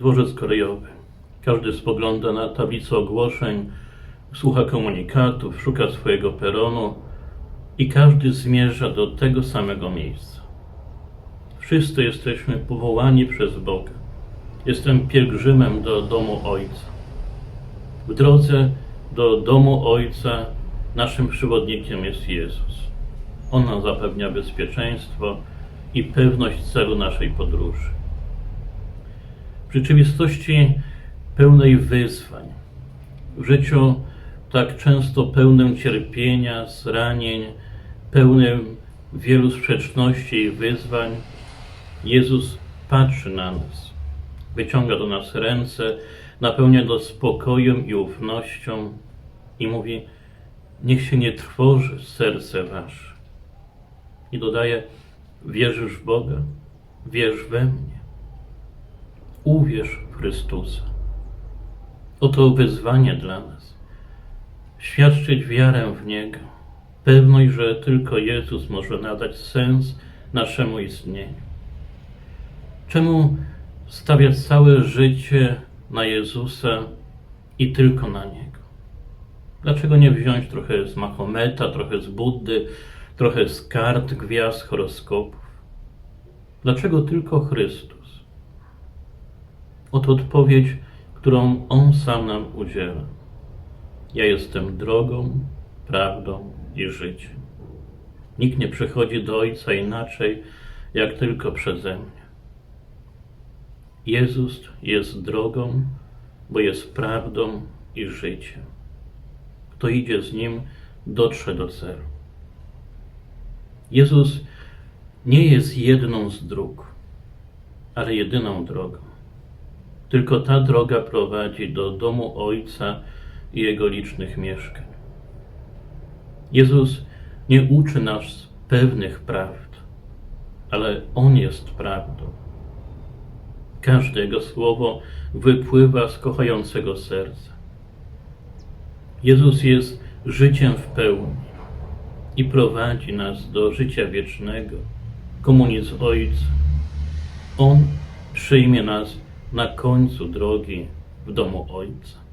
dworzec kolejowy. Każdy spogląda na tablicę ogłoszeń, słucha komunikatów, szuka swojego peronu i każdy zmierza do tego samego miejsca. Wszyscy jesteśmy powołani przez Boga. Jestem pielgrzymem do domu Ojca. W drodze do domu Ojca naszym przewodnikiem jest Jezus. On nam zapewnia bezpieczeństwo i pewność celu naszej podróży. W rzeczywistości pełnej wyzwań, w życiu tak często pełnym cierpienia, zranień, pełnym wielu sprzeczności i wyzwań, Jezus patrzy na nas, wyciąga do nas ręce, napełnia nas spokojem i ufnością i mówi: Niech się nie trwoży serce wasze. I dodaje: Wierzysz w Boga, wierz we mnie. Uwierz w Chrystusa. Oto wyzwanie dla nas. Świadczyć wiarę w Niego, pewność, że tylko Jezus może nadać sens naszemu istnieniu. Czemu stawiać całe życie na Jezusa i tylko na Niego? Dlaczego nie wziąć trochę z Mahometa, trochę z Buddy, trochę z kart, gwiazd, horoskopów? Dlaczego tylko Chrystus? Oto odpowiedź, którą On sam nam udziela. Ja jestem drogą, prawdą i życiem. Nikt nie przychodzi do Ojca inaczej, jak tylko przeze mnie. Jezus jest drogą, bo jest prawdą i życiem. Kto idzie z Nim, dotrze do celu. Jezus nie jest jedną z dróg, ale jedyną drogą. Tylko ta droga prowadzi do domu Ojca i Jego licznych mieszkań. Jezus nie uczy nas pewnych prawd, ale On jest prawdą. Każde Jego słowo wypływa z kochającego serca. Jezus jest życiem w pełni i prowadzi nas do życia wiecznego, komunii z Ojcem. On przyjmie nas na końcu drogi w domu Ojca.